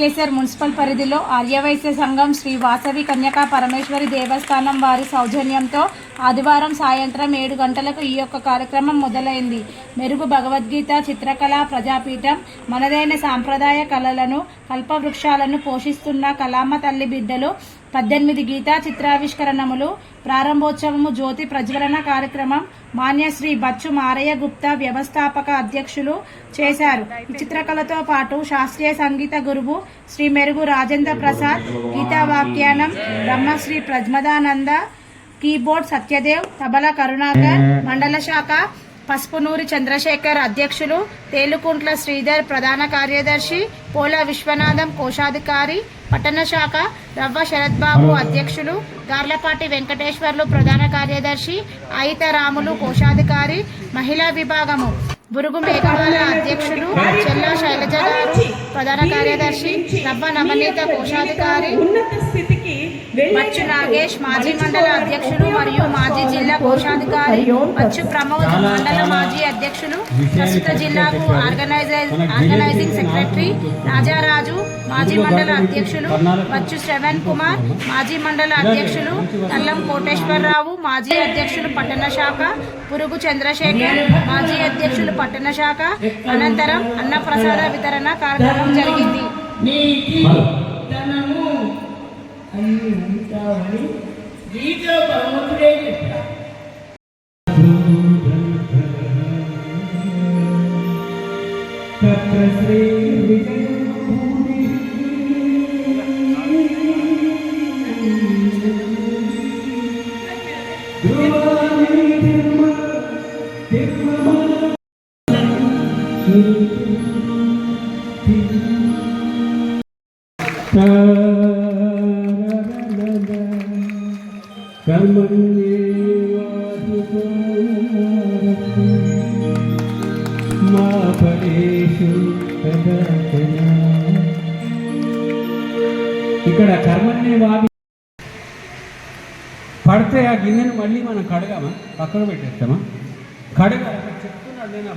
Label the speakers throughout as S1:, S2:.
S1: ఎస్కేసర్ municipal పరిధిలో ఆర్యవైశ్య సంఘం శ్రీ వాసవి కన్యకా పరమేశ్వరి దేవస్థానం వారి సౌజన్యంతో ఆదివారం సాయంత్రం ఏడు గంటలకు ఈ యొక్క కార్యక్రమం మొదలైంది. మెరుగు భగవద్గీత చిత్రకళ ప్రజాపీఠం మనదైన సాంప్రదాయ కళలను కల్పవృక్షాలను పోషిస్తున్న కలామ తల్లి బిడ్డలు పద్దెనిమిది గీతా చిత్రావిష్కరణములు ప్రారంభోత్సవము జ్యోతి ప్రజ్వలన కార్యక్రమం మాన్యశ్రీ బచ్చు మారయ్య గుప్తా వ్యవస్థాపక అధ్యక్షులు చేశారు. ఈ చిత్రకళతో పాటు శాస్త్రీయ సంగీత గురువు శ్రీ మెరుగు రాజేంద్ర ప్రసాద్ గీతా వాఖ్యానం బ్రహ్మశ్రీ ప్రజ్మదానంద కీబోర్డ్ సత్యదేవ్ తబల కరుణాకర్ మండల శాఖ పసుపునూరి చంద్రశేఖర్ అధ్యక్షులు తేలుకుంట్ల శ్రీధర్ ప్రధాన కార్యదర్శి పోల విశ్వనాథం కోశాధికారి పట్టణ శాఖ రవ్వ శరత్బాబు అధ్యక్షులు గార్లపాటి వెంకటేశ్వర్లు ప్రధాన కార్యదర్శి అయిత రాములు కోశాధికారి మహిళా విభాగము బురుగు మేఘవాల అధ్యక్షులు చెల్లా శైలజ గారు ప్రధాన కార్యదర్శి రవ్వ నవనీత కోశాధికారి
S2: ఉన్నత స్థితికి
S1: బచ్చు నాగేష్ మాజీ మండల అధ్యక్షులు మరియు మాజీ జిల్లా కోశాధికారి బచ్చు ప్రమోద్ మండల మాజీ అధ్యక్షులు ప్రస్తుత జిల్లాకు ఆర్గనైజర్ ఆర్గనైజింగ్ సెక్రటరీ రాజారాజు మాజీ మండల అధ్యక్షులు బచ్చు శ్రవణ్ కుమార్ మాజీ మండల అధ్యక్షులు తల్లం కోటేశ్వరరావు మాజీ అధ్యక్షులు పట్టణ శాఖ పురుగు చంద్రశేఖర్ మాజీ అధ్యక్షులు పట్టణ శాఖ అనంతరం అన్నప్రసాద వితరణ కార్యక్రమం జరిగింది.
S2: నీతి ధనము అన్ని ఉంటామని గీతలో భగవంతుడే చెప్పాడు తత్ర శ్రీ ఇక్కడ కర్మన్నే వాది. పడితే ఆ గిన్నెను మళ్ళీ మనం కడగామా? పక్కన పెట్టేస్తామా? కడగ చెప్తున్నాడు నేను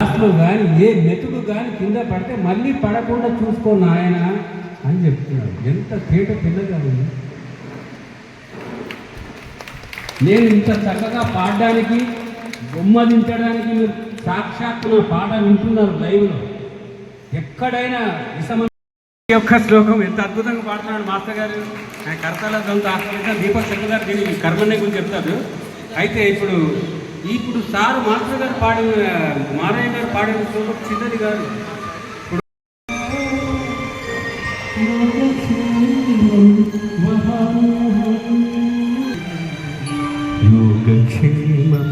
S2: గ్లాసులు కానీ ఏ మెతుకు కానీ కింద పడితే మళ్ళీ పడకుండా చూసుకో నాయన అని చెప్తున్నాడు. ఎంత తేట పిల్లగా ఉంది. నేను ఇంత చక్కగా పాడడానికి బొమ్మదించడానికి మీరు సాక్షాత్తు నా పాట వింటున్నారు లైవ్లో ఎక్కడైనా విషమ ఈ శ్లోకం ఎంత అద్భుతంగా పాడుతున్నాడు మాస్టర్ గారు. ఆయన కర్తల సొంత ఆశ్రయించిన దీపక్ శంకర్ గారు దీని కర్మనే గురించి చెప్తారు. అయితే ఇప్పుడు ఇప్పుడు సార్ మాస్టర్ గారు పాడిన మారయ్య గారు పాడిన శ్లోకం చిన్నది కాదు.
S3: యోగక్షేమం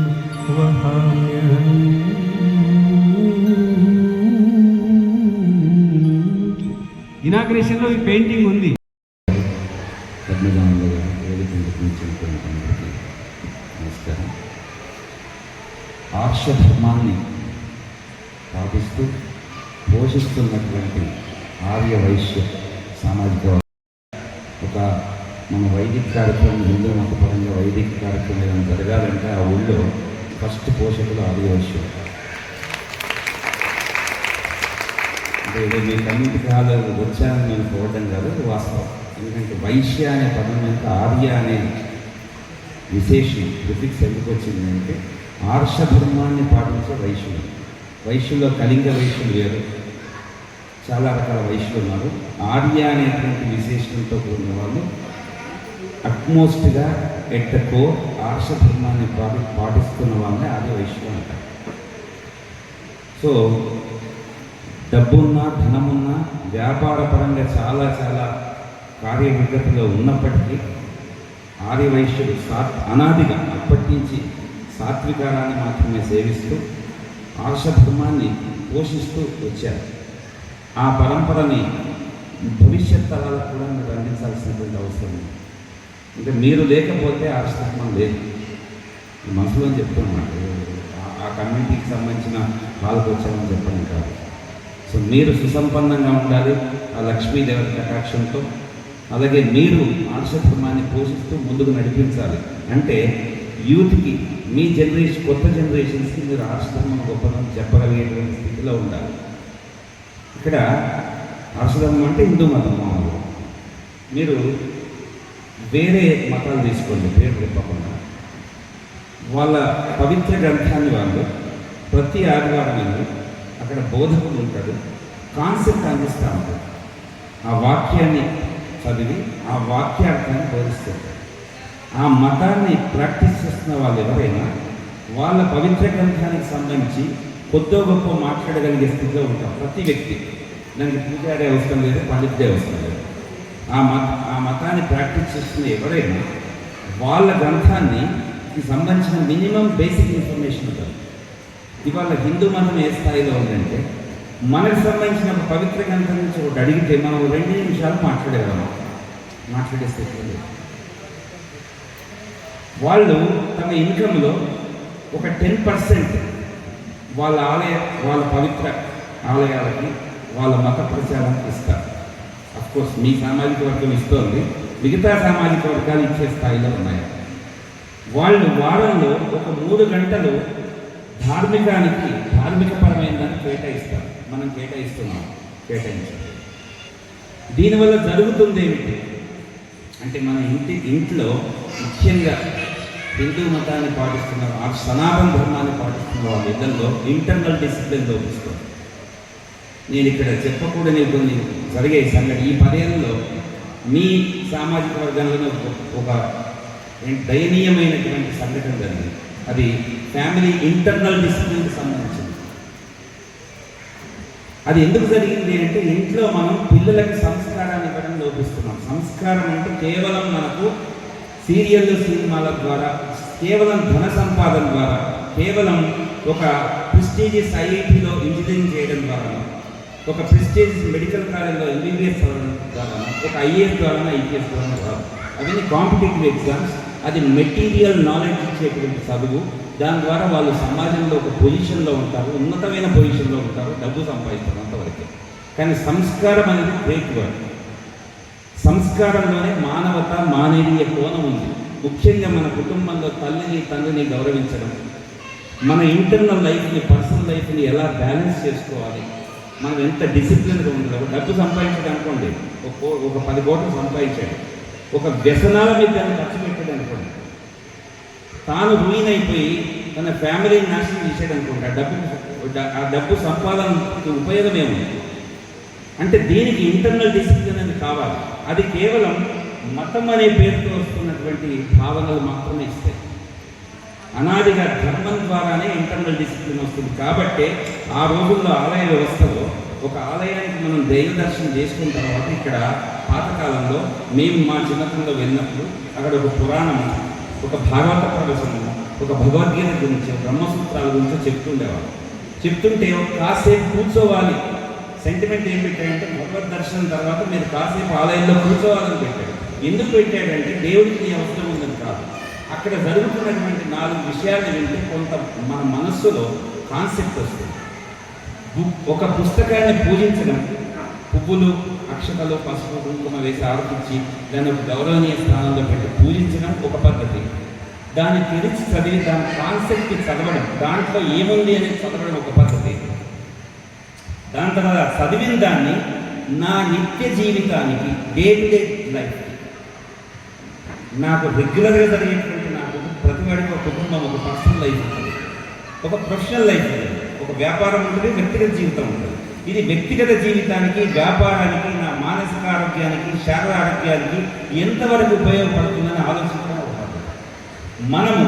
S2: ఇనాగ్రేషన్లో ఈ పెయింటింగ్ ఉంది.
S4: నమస్కారం. ఆర్ష పాటిస్తూ పోషిస్తున్నటువంటి ఆర్య వైశ్య సామాజిక ఒక మన వైదిక కార్యక్రమం హిందూ మతపరంగా వైదిక కార్యక్రమం ఏదైనా జరగాలంటే ఆ ఊళ్ళో ఫస్ట్ పోషకులు ఆర్య వైశ్యులు. అంటే మీ కమ్యూనిటీ హాల్ వచ్చానని నేను చూడడం కాదు వాస్తవం. ఎందుకంటే వైశ్య అనే పదం వెనుక ఆర్య అనే విశేషం ప్రిఫిక్స్ ఎందుకు వచ్చిందంటే ఆర్ష ధర్మాన్ని పాటించే వైశ్యులు వైశ్యుల్లో కళింగ వైశ్యులు వేరు చాలా రకాల వైశ్యులు ఉన్నారు. ఆర్య అనేటువంటి విశేషణంతో కూడిన వాళ్ళు అట్మోస్ట్గా ఎట్ ద కోర్ ఆర్ష ధర్మాన్ని పాటి పాటిస్తున్న వాళ్ళని ఆర్య వైశ్యులు అంటారు. సో డబ్బున్నా ధనమున్నా వ్యాపార పరంగా చాలా చాలా కార్యవిగతలో ఉన్నప్పటికీ ఆర్యవైశ్యుడు సాత్ అనాదిగా అప్పటి నుంచి సాత్వికారాన్ని మాత్రమే సేవిస్తూ ఆర్షధర్మాన్ని పోషిస్తూ వచ్చారు ఆ పరంపరని భవిష్యత్ తరాలకు కూడా మీరు అందించాల్సినటువంటి అవసరం ఉంది. అంటే మీరు లేకపోతే ఆర్షధర్మం లేదు. మనసులో చెప్తున్నాను. ఆ- ఆ కమ్యూనిటీకి సంబంధించిన వాళ్ళకు వచ్చామని చెప్పడం కాదు. సో మీరు సుసంపన్నంగా ఉండాలి ఆ లక్ష్మీదేవత కటాక్షంతో. అలాగే మీరు ఆర్షధర్మాన్ని పోషిస్తూ ముందుకు నడిపించాలి. అంటే యూత్కి మీ జనరేషన్ కొత్త జనరేషన్స్కి మీరు ఆర్షధర్మం గొప్పదనం చెప్పగలిగేటువంటి స్థితిలో ఉండాలి. ఇక్కడ హర్షధర్మం అంటే హిందూ మతం మామూలు మీరు వేరే మతాలు తీసుకోండి పేరు చెప్పకుండా. వాళ్ళ పవిత్ర గ్రంథాన్ని వాళ్ళు ప్రతి ఆదివారం వెళ్ళి అక్కడ బోధకుడు ఉంటాడు. కాన్సెప్ట్ అందిస్తూ ఉంటాడు. ఆ వాక్యాన్ని చదివి ఆ వాక్యార్థాన్ని బోధిస్తారు ఆ మతాన్ని ప్రాక్టీస్ చేస్తున్న వాళ్ళు ఎవరైనా వాళ్ళ పవిత్ర గ్రంథానికి సంబంధించి కొద్దో గొప్ప మాట్లాడగలిగే స్థితిలో ఉంటాం ప్రతి వ్యక్తి. దానికి పూజాడే అవసరం లేదు పండితుడే అవసరం లేదు. ఆ మత ఆ మతాన్ని ప్రాక్టీస్ చేస్తున్న ఎవరైనా వాళ్ళ గ్రంథాన్ని సంబంధించిన మినిమం బేసిక్ ఇన్ఫర్మేషన్ ఉంటుంది. ఇవాళ హిందూ మతం ఏ స్థాయిలో ఉందంటే మనకు సంబంధించిన పవిత్ర గ్రంథం నుంచి ఒకటి అడిగితే మనం రెండు నిమిషాలు మాట్లాడేవాళ్ళం. మాట్లాడే స్థితిలో వాళ్ళు తమ ఇన్కంలో ఒక టెన్ పర్సెంట్ వాళ్ళ ఆలయ వాళ్ళ పవిత్ర ఆలయాలకి వాళ్ళ మత ప్రచారానికి ఇస్తారు. కోర్స్ మీ సామాజిక వర్గం ఇస్తోంది మిగతా సామాజిక వర్గాలు ఇచ్చే స్థాయిలో ఉన్నాయి. వాళ్ళు వారంలో ఒక మూడు గంటలు ధార్మికానికి ధార్మికపరమైన దాన్ని కేటాయిస్తాం మనం కేటాయిస్తున్నాం కేటాయించాలి. దీనివల్ల జరుగుతుంది ఏమిటి? అంటే మన ఇంటి ఇంట్లో ముఖ్యంగా హిందూ మతాన్ని పాటిస్తున్న ఆ సనాతన ధర్మాన్ని పాటిస్తున్న వాళ్ళ ఇళ్ళలో ఇంటర్నల్ డిసిప్లిన్ లోపిస్తుంది నేను ఇక్కడ చెప్పకూడని కొన్ని జరిగే సంఘటన. ఈ పదేళ్ళలో మీ సామాజిక వర్గంలోనే ఒక దయనీయమైనటువంటి సంఘటన జరిగింది. అది ఫ్యామిలీ ఇంటర్నల్ డిసిప్లిన్కి సంబంధించింది. అది ఎందుకు జరిగింది అంటే ఇంట్లో మనం పిల్లలకి సంస్కారాన్ని ఇవ్వడం లోపిస్తున్నాం. సంస్కారం అంటే కేవలం మనకు సీరియల్ సినిమాల ద్వారా కేవలం ధన సంపాదన ద్వారా కేవలం ఒక ప్రిస్టీజియస్ ఐఐటిలో ఇంజనీరింగ్ చేయడం ద్వారా ఒక ప్రిస్టీజియస్ మెడికల్ కాలేజ్లో ఎంబీబీఎస్ ద్వారా ఒక ఐఏఎస్ ద్వారా ఐపీఎస్ ద్వారా అవన్నీ కాంపిటేటివ్ ఎగ్జామ్స్ అది మెటీరియల్ నాలెడ్జ్ ఇచ్చేటువంటి చదువు. దాని ద్వారా వాళ్ళు సమాజంలో ఒక పొజిషన్లో ఉంటారు ఉన్నతమైన పొజిషన్లో ఉంటారు డబ్బు సంపాదిస్తారు అంతవరకు కానీ సంస్కారం అనేది బ్రేక్ వర్డ్ సంస్కారంలోనే మానవత మానవీయ కోణం ఉంది. ముఖ్యంగా మన కుటుంబంలో తల్లిని తండ్రిని గౌరవించడం మన ఇంటర్నల్ లైఫ్ని పర్సనల్ లైఫ్ని ఎలా బ్యాలెన్స్ చేసుకోవాలి? మనం ఎంత డిసిప్లిన్గా ఉండాలి డబ్బు సంపాదించడం అనుకోండి ఒక ఒక పది కోట్లు సంపాదించాడు. ఒక వ్యసనాల మీద దాన్ని ఖర్చు పెట్టాడు అనుకోండి. తాను రూయిన్ అయిపోయి తన ఫ్యామిలీని నాశనం చేశాడు అనుకోండి. ఆ డబ్బు ఆ డబ్బు సంపాదనకి ఉపయోగం ఏముంది? అంటే దీనికి ఇంటర్నల్ డిసిప్లిన్ అనేది కావాలి. అది కేవలం మతం అనే పేరుతో వస్తున్నటువంటి భావనలు మాత్రమే ఇస్తాయి. అనాదిగా ధర్మం ద్వారానే ఇంటర్నల్ డిసిప్లిన్ వస్తుంది. కాబట్టి ఆ రోజుల్లో ఆలయ వ్యవస్థలో ఒక ఆలయానికి మనం దైవ దర్శనం చేసుకున్న తర్వాత ఇక్కడ పాతకాలంలో మేము మా చిన్నతనంలో వెళ్ళినప్పుడు అక్కడ ఒక పురాణం ఒక భాగవత ప్రవచనము ఒక భగవద్గీత గురించి బ్రహ్మసూత్రాల గురించి చెప్తుండేవాళ్ళు చెప్తుంటే కాసేపు కూర్చోవాలి. సెంటిమెంట్ ఏం పెట్టాడంటే భగవద్ దర్శనం తర్వాత మీరు కాసేపు ఆలయంలో కూర్చోవాలని పెట్టాడు. ఎందుకు పెట్టాడంటే దేవుడికి అవసరం ఉందని కాదు. అక్కడ జరుగుతున్నటువంటి నాలుగు విషయాలు వింటే కొంత మన మనస్సులో కాన్సెప్ట్ వస్తుంది. ఒక పుస్తకాన్ని పూజించడం పువ్వులు అక్షతలు పసుపు కుంకుమ వేసి ఆరోపించి దాన్ని ఒక గౌరవనీయ స్థానంలో పెట్టి పూజించడం ఒక పద్ధతి. దాన్ని తెరిచి చదివి దాని కాన్సెప్ట్ చదవడం దాంట్లో ఏముంది అనేది చదవడం ఒక పద్ధతి. దాని తర్వాత చదివిన దాన్ని నా నిత్య జీవితానికి డే టు డే లైఫ్ నాకు రెగ్యులర్గా జరిగేటువంటి నాకు ప్రతి వాడికి ఒక కుటుంబం ఒక పర్సనల్ లైఫ్ ఒక ప్రొఫెషనల్ లైఫ్ ఉంది ఒక వ్యాపారం ఉంటుంది వ్యక్తిగత జీవితం ఉంటుంది. ఇది వ్యక్తిగత జీవితానికి వ్యాపారానికి నా మానసిక ఆరోగ్యానికి శారీర ఆరోగ్యానికి ఎంతవరకు ఉపయోగపడుతుందని ఆలోచించడం మనము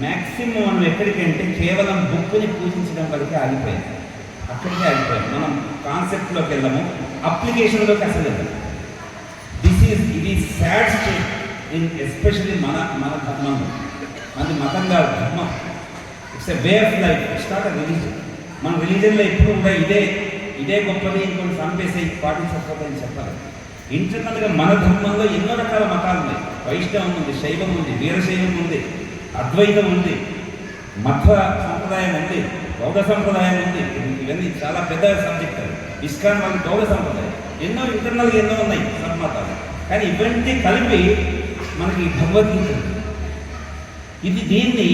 S4: మ్యాక్సిమం మనం ఎక్కడికంటే కేవలం బుక్ని పూజించడం వరకే ఆగిపోయింది అక్కడికే ఆగిపోయాం. మనం కాన్సెప్ట్లోకి వెళ్ళము అప్లికేషన్లోకి అసలు వెళ్ళము. దిస్ ఈజ్ ఇది సాడ్ స్టేట్ ఇన్ ఎస్పెషల్లీ మన మన ధర్మం అది మతంగా ధర్మం. It's a way of life it's not a religion మన రిలీజన్లో ఎప్పుడు కూడా ఇదే ఇదే గొప్పది ఇంకొన్ని చంపేసి పాటించకపోతే చెప్పాలి. ఇంటర్నల్గా మన ధర్మంలో ఎన్నో రకాల మతాలు ఉన్నాయి. వైష్ణవం ఉంది శైవం ఉంది వీరశైవం ఉంది అద్వైతం ఉంది మధ్వ సంప్రదాయం ఉంది బౌద్ధ సంప్రదాయం ఉంది. ఇవన్నీ చాలా పెద్ద సబ్జెక్ట్ ఇస్కాన్ వాళ్ళకి బౌద్ధ సంప్రదాయం. ఎన్నో ఇంటర్నల్గా ఎన్నో ఉన్నాయి సన్మతాలు కానీ ఇవన్నీ కలిపి మనకి భగవద్గీత ఇది దీన్ని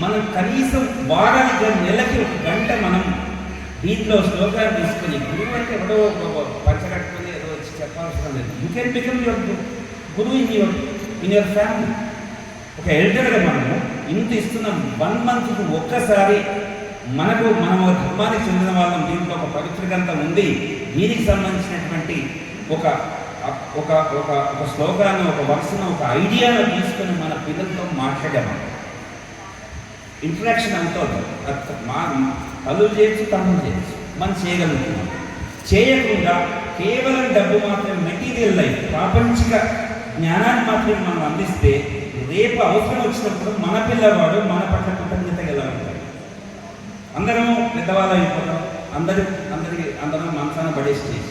S4: మనం కనీసం వారానికి నెలకి ఒక గంట మనం దీంట్లో శ్లోకాలు తీసుకొని గురువు అంటే ఎవడో ఒక ఏదో వచ్చి చెప్పాల్సిన లేదు. యూ కెన్ బికమ్ యువర్ గురువు in your in your family ఒక ఎల్డర్గా మనము ఇంత ఇస్తున్నాం వన్ మంత్కి ఒక్కసారి మనకు మనం ఒక ధర్మానికి చెందిన వాళ్ళం దీంట్లో ఒక పవిత్ర గ్రంథం ఉంది. దీనికి సంబంధించినటువంటి ఒక ఒక ఒక ఒక శ్లోకాన్ని ఒక వరుసను ఒక ఐడియాను తీసుకొని మన పిల్లలతో మాట్లాడాము ఇంటరాక్షన్ అంతా అది మా తల్లు చేయొచ్చు తమ్ముడు చేయొచ్చు. మనం చేయగలుగుతున్నాం. చేయకుండా కేవలం డబ్బు మాత్రమే మెటీరియల్ లైఫ్ ప్రాపంచిక జ్ఞానాన్ని మాత్రమే మనం అందిస్తే రేపు అవసరం వచ్చినప్పుడు మన పిల్లవాడు మన పట్ల కృతజ్ఞత ఎలా ఉంటాడు? అందరం పెద్దవాళ్ళు అయిపోతాం. అందరి అందరికి అందరం మనసాన పడే స్టేజ్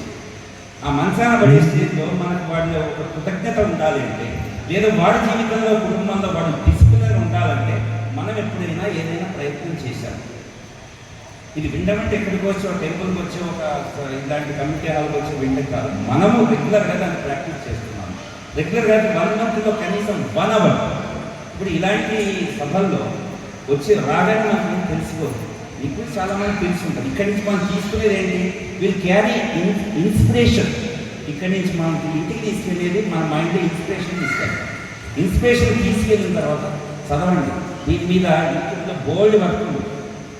S4: ఆ మనసాన పడే స్టేజ్లో మనకు వాడి ఒక కృతజ్ఞత ఉండాలి అంటే లేదా వాడి జీవితంలో కుటుంబంలో వాడు డిసిప్లినర్ ఉండాలంటే మనం ఎప్పుడైనా ఏదైనా ప్రయత్నం చేశాం. ఇది వినడం ఎక్కడికి వచ్చి ఒక టెంపుల్కి వచ్చి ఒక ఇలాంటి కమిటీ హాల్కి వచ్చి వినడం కాదు. మనము రెగ్యులర్గా దాన్ని ప్రాక్టీస్ చేస్తున్నాం. రెగ్యులర్గా వన్ మంత్లో కనీసం వన్ అవర్. ఇప్పుడు ఇలాంటి సభల్లో వచ్చి రాగానే మనకు తెలుసుకోదు తెలిసిపోదు. మీకు చాలా మంది తెలిసి ఉంటుంది ఇక్కడి నుంచి మనం తీసుకునేది ఏంటి? విల్ క్యారీ ఇన్స్పిరేషన్ ఇక్కడి నుంచి మనం ఇంటికి తీసుకెళ్ళేది మన మైండ్లో ఇన్స్పిరేషన్ తీసుకెళ్ళాలి. ఇన్స్పిరేషన్ తీసుకెళ్ళిన తర్వాత చదవండి. దీని మీద యూట్యూబ్లో బోల్డ్ వర్క్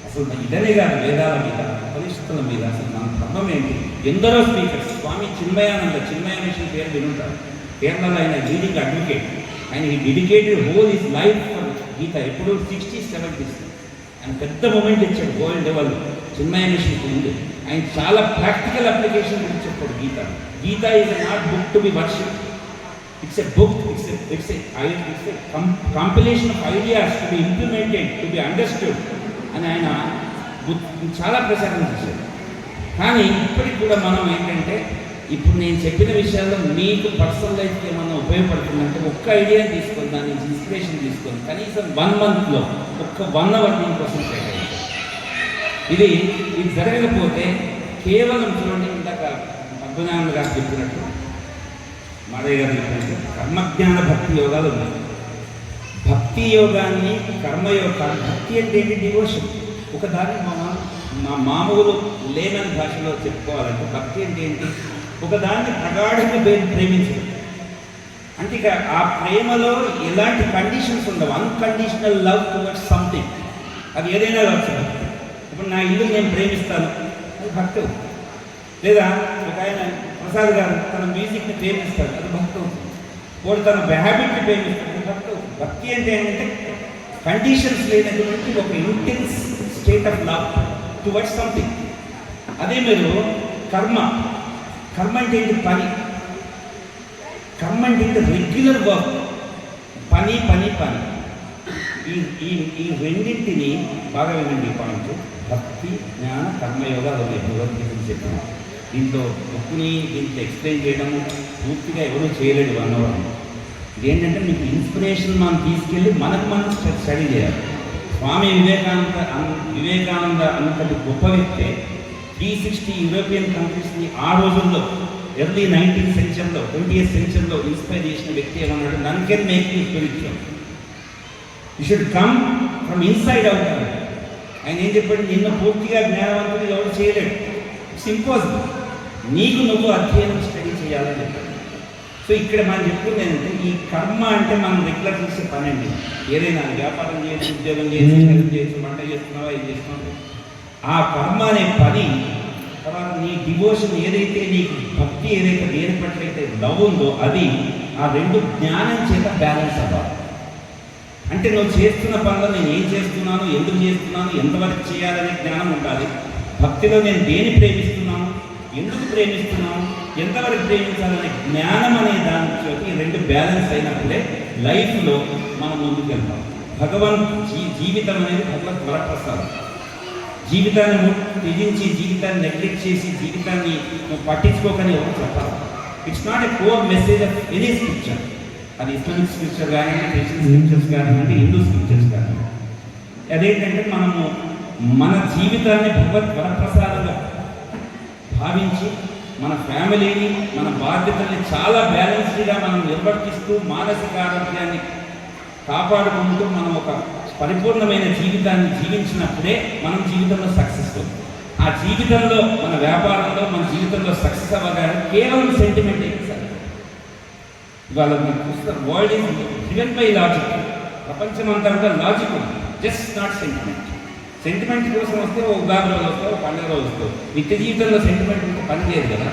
S4: అసలు ఇదనే కాదు వేదాల మీద ఉపనిషత్తుల మీద అసలు మన ధర్మం ఏంటి? ఎందరో స్పీకర్స్ స్వామి చిన్మయానంద చిన్మయ మిషన్ పేరు వినుంటారు. కేరళలో ఆయన లీడింగ్ అడ్వకేట్ ఆయన ఈ dedicated whole his life for Gita ఎప్పుడు సిక్స్టీ సెవెంటీస్ ఆయన పెద్ద మూమెంట్ ఇచ్చాడు వరల్డ్ లెవెల్ చిన్మయ మిషన్ ముందు. ఆయన చాలా ప్రాక్టికల్ అప్లికేషన్ గురించి చెప్పాడు Gita. Gita is not book to be worship it's a book it's it's it's compilation of ideas to be implemented to be understood అని ఆయన గు- చాలా ప్రచారం చేశారు. కానీ ఇప్పటికి కూడా మనం ఏంటంటే ఇప్పుడు నేను చెప్పిన విషయాల్లో మీకు పర్సనల్ లైఫ్కి ఏమన్నా ఉపయోగపడుతుందంటే ఒక్క ఐడియా తీసుకొని దాని నుంచి ఇన్స్పిరేషన్ తీసుకొని కనీసం వన్ మంత్లో ఒక్క వన్ అవర్ దీనికోసం కేటాయించాలి ఇది ఇది జరగకపోతే కేవలం చూడండి ఇందాక పద్మనాభ గారు చెప్పినట్టు మాదయ్య గారు కర్మజ్ఞాన భక్తి యోగాలు ఉన్నాయి. భక్తి యోగాన్ని కర్మయోగ భక్తి అంటే ఏంటి? డివోషన్. ఒక దాన్ని మా మా- మామూలు లేమని భాషలో చెప్పుకోవాలంటే భక్తి అంటే ఏంటి? ఒక దాన్ని ప్రగాఢంగా ప్రే- ప్రేమించడం. అంటే ఇక ఆ ప్రేమలో ఎలాంటి కండిషన్స్ ఉండవు. అన్కండిషనల్ లవ్ టువర్డ్స్ సంథింగ్ అది ఏదైనా కావచ్చు ఇప్పుడు నా ఇల్లు నేను ప్రేమిస్తాను. అది భక్తి లేదా ఒక ఆయన ప్రసాద్ గారు తన మ్యూజిక్ని ప్రేమిస్తాడు. అది భక్తి అవుతుంది. వాడు తన హ్యాబిట్ని ప్రేమిస్తాడు. భక్తి అవుతుంది. భక్తి అంటే ఏంటంటే కండిషన్స్ లేనటువంటి ఒక intense state of love towards something అదే మీరు కర్మ. కర్మ అంటే ఏంటి? పని. కర్మ అంటే ఏంటి? రెగ్యులర్ వర్క్ పని పని పని. ఈ ఈ ఈ రెండింటిని బాగా వినండి పాయింట్. భక్తి జ్ఞాన కర్మయోగాలు ఉన్నాయి భగవద్గీతలు చెప్పిన దీంట్లో బుక్ని దీంట్లో ఎక్స్ప్లెయిన్ చేయడం పూర్తిగా ఎవరూ చేయలేడు వన్ అవర్ ఇదేంటంటే మీకు ఇన్స్పిరేషన్ మనం తీసుకెళ్ళి మనకు మనం స్టడీ చేయాలి. స్వామి వివేకానంద వివేకానంద అంతటి గొప్ప వ్యక్తే త్రీ సిక్స్టీ యూరోపియన్ కంట్రీస్ని ఆ రోజుల్లో ఎర్లీ నైన్టీన్త్ సెంచరీలో ట్వంటీ సెంచరీలో ఇన్స్పైర్ చేసిన వ్యక్తి ఏమన్నాడు none can make you spiritual. You should come from inside out ఆయన ఏం చెప్పాడు? నిన్న పూర్తిగా జ్ఞానవంతుడు ఎవరు చేయలేడు. It's impossible. నీకు నువ్వు అధ్యయనం స్టడీ చేయాలని చెప్పాడు సో ఇక్కడ మనం చెప్పుకుంది ఏంటంటే ఈ కర్మ అంటే మనం రెగ్యులర్ చేసే పని అండి ఏదైనా వ్యాపారం చేయొచ్చు ఉద్యోగం హెల్ప్ చేయొచ్చు వంట చేస్తున్నావా ఏం చేస్తున్నావు? ఆ కర్మ అనే పని తర్వాత నీ డివోషన్ ఏదైతే నీకు భక్తి ఏదైతే దేని పట్లయితే లవ్ ఉందో అది ఆ రెండు జ్ఞానం చేత బ్యాలెన్స్ అవ్వాలి. అంటే నువ్వు చేస్తున్న పనులు నేను ఏం చేస్తున్నాను ఎందుకు చేస్తున్నాను ఎంతవరకు చేయాలనే జ్ఞానం ఉండాలి. భక్తిలో నేను దేని ప్రేమిస్తున్నాను ఎందుకు ప్రేమిస్తున్నాం ఎంతవరకు ప్రేమించాలనే జ్ఞానం అనే దాంట్లో రెండు బ్యాలెన్స్ అయినప్పుడే లైఫ్లో మనం ముందుకు వెళ్తాం భగవన్ జీ జీవితం అనేది భగవత్ వరప్రసాదం జీవితాన్ని త్యజించి జీవితాన్ని నెగ్లెక్ట్ చేసి జీవితాన్ని పట్టించుకోకని ఎవరు చెప్పాలి it's not a core message of any scripture అది ఇస్లామిక్ స్క్రిప్చర్ కానివ్వండి క్రిస్టియన్ స్క్రిప్చర్స్ కానివ్వండి హిందూ స్క్రిప్చర్స్ కానివ్వండి అదేంటంటే మనము మన జీవితాన్ని భగవత్ వరప్రసాదం భావించి మన ఫ్యామిలీని మన బాధ్యతల్ని చాలా బ్యాలెన్స్డ్గా మనం నిర్వర్తిస్తూ మానసిక ఆరోగ్యాన్ని కాపాడుకుంటూ మనం ఒక పరిపూర్ణమైన జీవితాన్ని జీవించినప్పుడే మనం జీవితంలో సక్సెస్ ఆ జీవితంలో మన వ్యాపారంలో మన జీవితంలో సక్సెస్ అవ్వగానే కేవలం సెంటిమెంట్ సార్. ఇవాళ మీరు చూస్తారు world is given by logic ప్రపంచం అంతా కూడా లాజిక్ ఉంది. జస్ట్ నాట్ సెంటిమెంట్ సెంటిమెంట్ కోసం వస్తే ఒక ఉగాది రోజు వస్తావు పండుగ రోజు వస్తావు. నిత్య జీవితంలో సెంటిమెంట్ ఉంటే పని చేయదు కదా?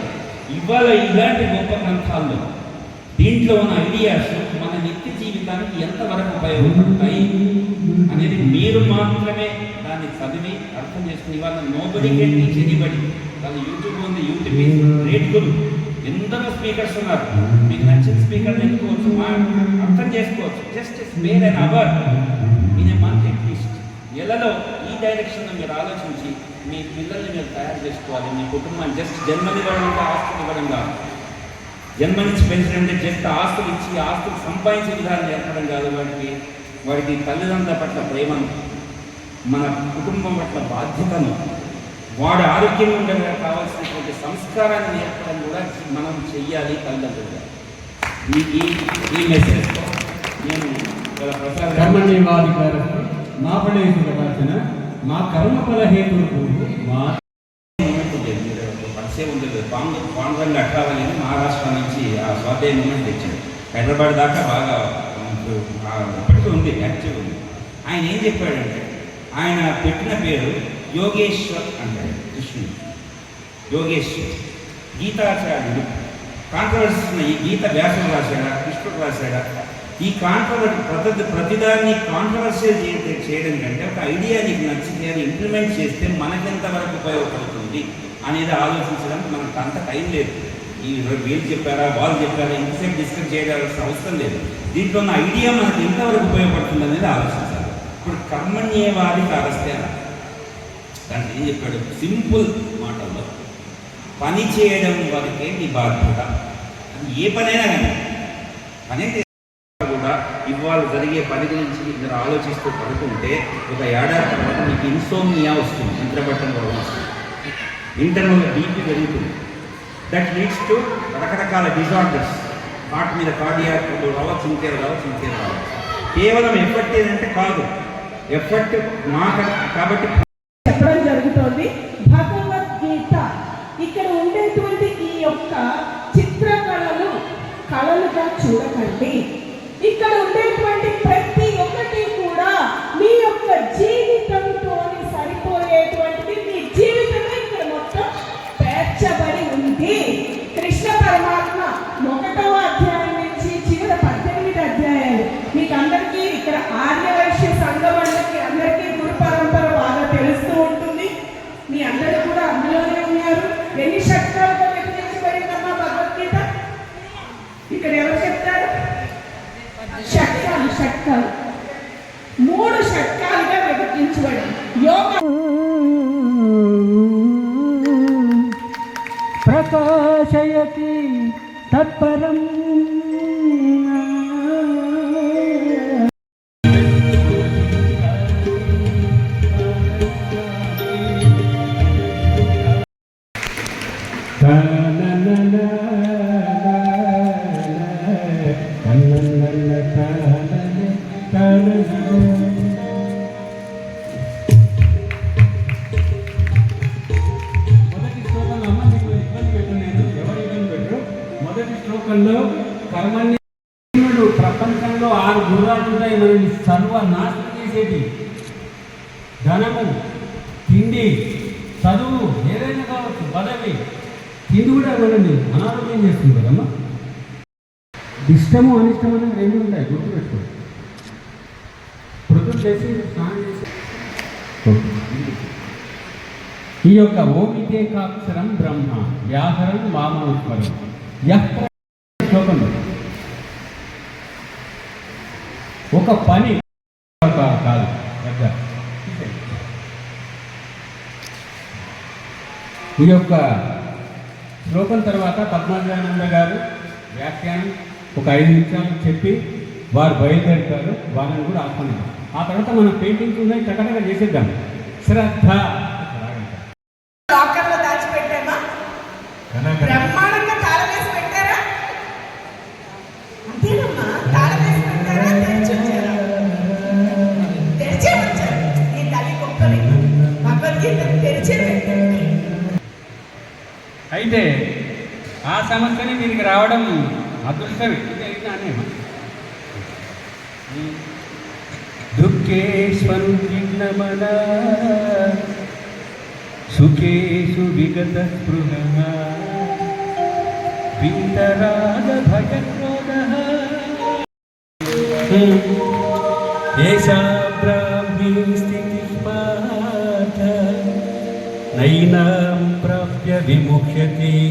S4: ఇవాళ ఇలాంటి గొప్ప గ్రంథాల్లో దీంట్లో ఉన్న ఐడియాస్ మన నిత్య జీవితానికి ఎంతవరకు ఉపయోగపడతాయి అనేది మీరు మాత్రమే దాన్ని చదివి అర్థం చేసుకుని ఇవాళ నోబడి కెన్ టీచ్ వాళ్ళ యూట్యూబ్ ఉంది యూట్యూబ్ రేట్ గురు ఎందరో స్పీకర్స్ ఉన్నారు. మీకు నచ్చిన స్పీకర్ ఎన్నుకోవచ్చు మా అర్థం చేసుకోవచ్చు. Just spare an hour in a month at least నెలలో ఈ డైరెక్షన్లో మీరు ఆలోచించి మీ పిల్లల్ని మీరు తయారు చేసుకోవాలి. మీ కుటుంబాన్ని జస్ట్ జన్మనివ్వడం ఆస్తులు ఇవ్వడం కాదు జన్మనిచ్చి పెంచడం జస్ట్ ఆస్తులు ఇచ్చి ఆస్తులు సంపాదించే విధానం నేర్పడం కాదు. వాడికి వాడికి తల్లిదండ్రుల పట్ల ప్రేమను మన కుటుంబం పట్ల బాధ్యతను వాడు ఆరోగ్యంగా ఉండగా కావాల్సినటువంటి సంస్కారాన్ని నేర్పడం కూడా మనం చెయ్యాలి తల్లిదండ్రులుగా. ఈ ఈ మెసేజ్తో నేను ప్రసాద్ గారు
S2: కర్మణ్యవాధికార మా ఫలేషు రచన మా కర్మఫల హేతులకు మా
S4: మూమెంట్ ఉంది మీరు పరిచయం ఉంది పాంగ్ మహారాష్ట్ర నుంచి ఆ స్వాధ్యాయ మూమెంట్ తెచ్చాడు. హైదరాబాద్ దాకా బాగా ఇప్పటికీ ఉంది యాక్టివ్ ఉంది. ఆయన ఏం చెప్పాడంటే ఆయన పెట్టిన పేరు యోగేశ్వర్ అంటాడు కృష్ణుడు. యోగేశ్వర్. గీతాచార్యుడు. కాంట్రవర్సీ ఈ గీత వ్యాసం రాశాడా? కృష్ణుడు రాశాడా? ఈ కాంట్రవర్ ప్రతి ప్రతిదాన్ని కాంట్రవర్సీ చేయడం కంటే ఒక ఐడియా నీకు నచ్చితే అది ఇంప్లిమెంట్ చేస్తే మనకెంతవరకు ఉపయోగపడుతుంది అనేది ఆలోచించడానికి మనకు అంత టైం లేదు. ఈ వీళ్ళు చెప్పారా వాళ్ళు చెప్పారా ఇంతసేపు డిస్కస్ చేయగలసిన అవసరం లేదు. దీంట్లో ఉన్న ఐడియా మనకు ఎంతవరకు ఉపయోగపడుతుంది అనేది ఆలోచించాలి. ఇప్పుడు కర్మణ్యేవాది కారస్తే దాంట్లో ఏం చెప్పాడు? సింపుల్ మాటల్లో పని చేయడం వరకే నీ బాధ్యత. అది ఏ పనైనా కానీ పని కూడా ఇవాళ జరిగే పని గురించి మీరు ఆలోచిస్తూ పడుకుంటే ఒక ఏడాది తర్వాత మీకు ఇన్సోమియా వస్తుంది నిద్రపట్టడం కూడా వస్తుంది. ఇంటర్నల్ బీపీ పెరుగుతుంది. దట్ లీడ్స్ టు రకరకాల డిజార్డర్స్ హార్ట్ మీద కార్డియాక్ రావచ్చు ఇంకేది రావచ్చు ఇంకేది రావచ్చు. కేవలం ఎఫర్ట్ ఏదంటే కాదు. ఎఫర్ట్ మాట కాబట్టి
S3: చెప్పడం జరుగుతోంది.
S2: na na na na ఇష్టము అనిష్టము అనేది రెండు ఉంటాయి. గుర్తుపెట్టుకో ప్రొద్దున చేసి స్నానం చేసి ఈ యొక్క ఓమితేకాక్షరం బ్రహ్మ వ్యాహరం వామోత్పరం యః శ్లోకంలో ఒక పని కాదు. ఈ యొక్క శ్లోకం తర్వాత పద్మానంద గారు వ్యాఖ్యానం ఒక ఐదు నిమిషాలు చెప్పి వారు బయలుదేరుతారు వారిని కూడా ఆహ్వానిద్దాం ఆ తర్వాత మన పెయింటింగ్స్ ఉన్నాయి చక్కగా చేసేద్దాం. శ్రద్ధ. అయితే ఆ సమస్యని దీనికి రావడం అదృష్టమే. ఇది అయినా అనేమా? సుఖేషు విగత స్పృహ. వింతరాగ భయక్రోధ. ఏషా బ్రాహ్మీ స్థితి పాఠ. నైనాం ప్రాప్య విముఖ్యతే.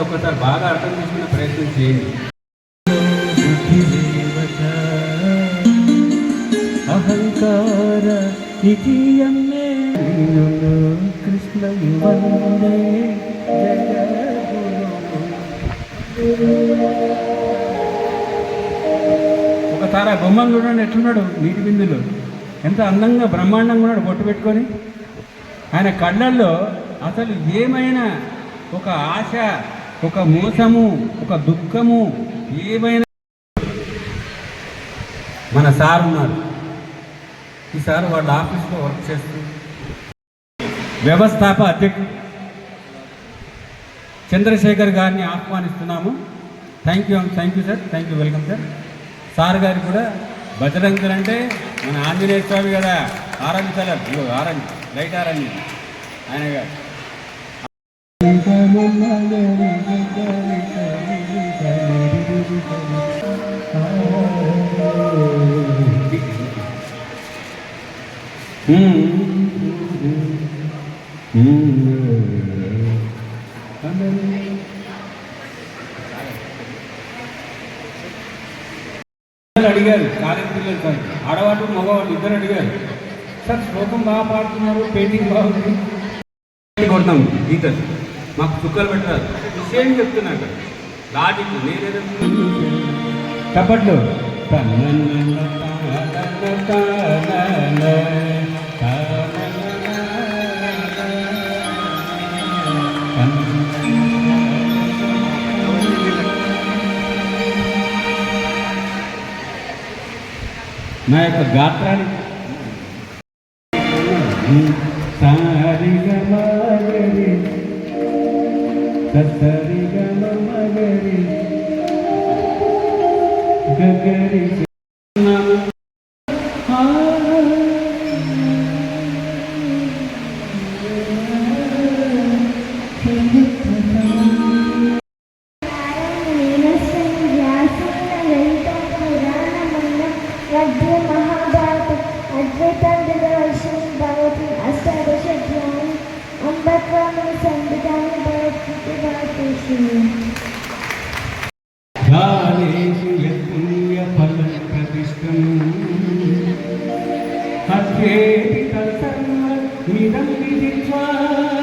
S2: రచనలు ఒకసారి బాగా అర్థం చేసుకునే ప్రయత్నం చేయండి. అహంకార కృష్ణ వందే ఒకసారి ఆ బొమ్మను చూడండి ఎట్లున్నాడు? నీటి బిందులు. ఎంత అందంగా బ్రహ్మాండంగా ఉన్నాడు బొట్టు పెట్టుకొని. ఆయన కళ్ళల్లో అసలు ఏమైనా ఒక ఆశ ఒక మోసము ఒక దుఃఖము ఏమైనా మన సార్ ఉన్నారు ఈ సార్ వాళ్ళ ఆఫీస్లో వర్క్ చేస్తూ వ్యవస్థాప అధ్యక్షుడు చంద్రశేఖర్ గారిని ఆహ్వానిస్తున్నాము. Thank you thank you sir thank you welcome sir sir garu కూడా బజరంగ్ అంటే మన ఆంజనేయ స్వామి కదా orange colour. Orange light orange. ఆయన గారు. అడిగారు కాలేజ్ పిల్లలు సార్ ఆడవాళ్ళు మగవాళ్ళు ఇద్దరు అడిగారు. సార్ శ్లోకం బాగా పాడుతున్నారు పెయింటింగ్ బాగుంది. కొడతాం గీతలు. మాకు చుక్కలు పెట్టరాదు. విషయం చెప్తున్నాడు లాజిక్ నేనేదో చప్పట్లు. నా యొక్క గాత్రాన్ని సారిగ ഭേദി തങ്ങൾ ഇതം വിധിച്ചാൽ